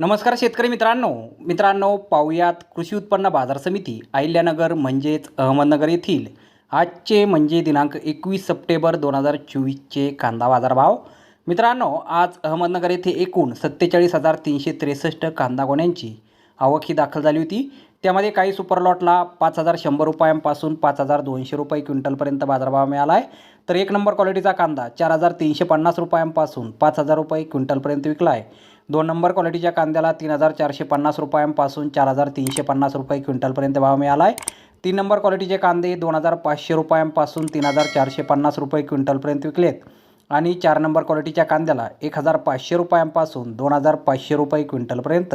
नमस्कार शेतकरी मित्रांनो. मित्रांनो पाहुयात कृषी उत्पन्न बाजार समिती अहिल्यानगर म्हणजेच अहमदनगर येथील. आजचे म्हणजे दिनांक एकवीस सप्टेंबर दोन हजार चोवीसचे कांदा बाजारभाव. मित्रांनो आज अहमदनगर येथे एकूण सत्तेचाळीस हजार तीनशे त्रेसष्ट कांदा गोण्यांची आवक ही दाखल झाली होती. त्यामध्ये काही सुपर लॉटला पाच हजार शंभर रुपयांपासून पाच हजार दोनशे रुपये क्विंटलपर्यंत बाजारभाव मिळाला आहे. तर एक नंबर क्वालिटीचा कांदा चार हजार तीनशे पन्नास रुपयांपासून पाच हजार रुपये क्विंटलपर्यंत विकला आहे. दोन नंबर क्वालिटीच्या कांद्याला तीन हजार चारशे पन्नास रुपयांपासून चार हजार तीनशे पन्नास रुपये क्विंटलपर्यंत भाव मिळाला आहे. तीन नंबर क्वालिटीचे कांदे दोन हजार पाचशे रुपयांपासून तीन हजार चारशे पन्नास रुपये क्विंटलपर्यंत विकलेत. आणि चार नंबर क्वालिटीच्या कांद्याला एक हजार पाचशे रुपयांपासून दोन हजार पाचशे रुपये क्विंटलपर्यंत